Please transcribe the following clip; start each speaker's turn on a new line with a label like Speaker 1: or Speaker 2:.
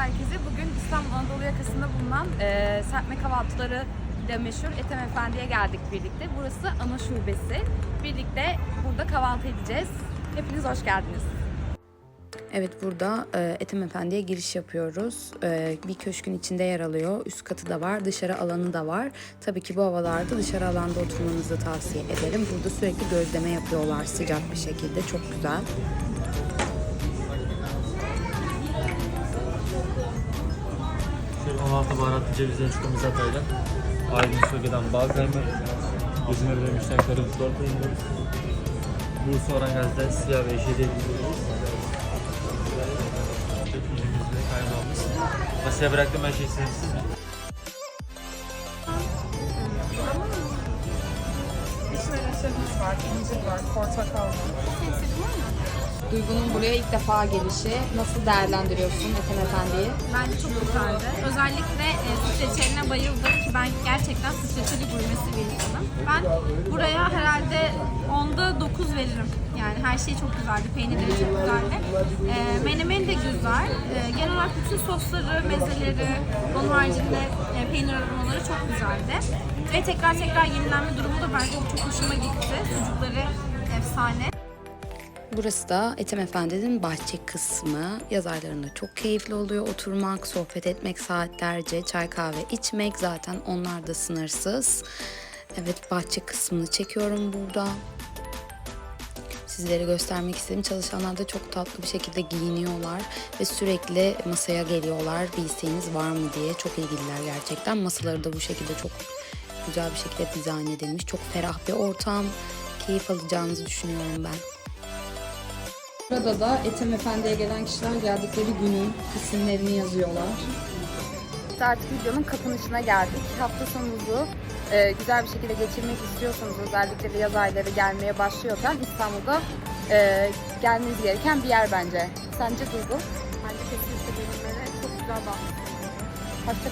Speaker 1: herkese. Bugün İstanbul Anadolu yakasında bulunan e, serpme kahvaltıları ile meşhur Ethem Efendi'ye geldik birlikte. Burası ana şubesi. Birlikte burada kahvaltı edeceğiz. Hepiniz hoş geldiniz.
Speaker 2: Evet burada e, Ethem Efendi'ye giriş yapıyoruz. E, bir köşkün içinde yer alıyor. Üst katı da var, dışarı alanı da var. Tabii ki bu havalarda dışarı alanda oturmanızı tavsiye ederim. Burada sürekli gözleme yapıyorlar sıcak bir şekilde. Çok güzel.
Speaker 3: 16 baharatlı cevizden çıkımız atayla. Aydın Söke'den bal kaymak. İzmir ve Müşten Karabutlar peyniri. Bursa Orangaz'da siyah ve yeşil diyebiliriz. Ürünümüz ve kaymağımız. Masaya bıraktım her şey sizin.
Speaker 2: Duygu'nun buraya ilk defa gelişi. Nasıl değerlendiriyorsun Ethem Efendi'yi?
Speaker 1: Bence çok güzeldi. Özellikle e, süt reçeline bayıldım ki ben gerçekten süt reçeli gurmesi bir insanım. Ben buraya herhalde onda 9 veririm. Yani her şey çok güzeldi. Peynirleri çok güzeldi. E, menemen de güzel. E, genel olarak bütün sosları, mezeleri, onun haricinde e, peynir aromaları çok güzeldi. Ve tekrar tekrar yenilenme durumu da bence çok hoşuma gitti. Sucukları efsane.
Speaker 2: Burası da Ethem Efendi'nin bahçe kısmı. Yaz aylarında çok keyifli oluyor. Oturmak, sohbet etmek saatlerce, çay kahve içmek zaten onlar da sınırsız. Evet bahçe kısmını çekiyorum burada. Sizlere göstermek istedim. Çalışanlar da çok tatlı bir şekilde giyiniyorlar ve sürekli masaya geliyorlar. Bir var mı diye. Çok ilgililer gerçekten. Masaları da bu şekilde çok güzel bir şekilde dizayn edilmiş. Çok ferah bir ortam. Keyif alacağınızı düşünüyorum ben. Burada da Ethem Efendi'ye gelen kişiler geldikleri günün isimlerini yazıyorlar.
Speaker 1: İşte artık videonun kapanışına geldik. Hafta sonunuzu e, güzel bir şekilde geçirmek istiyorsanız özellikle de yaz ayları gelmeye başlıyorken İstanbul'da e, gelmeniz gereken bir yer bence. Sence Duygu? Bence kesinlikle bölümlere çok güzel bağlı. Hoşçakalın.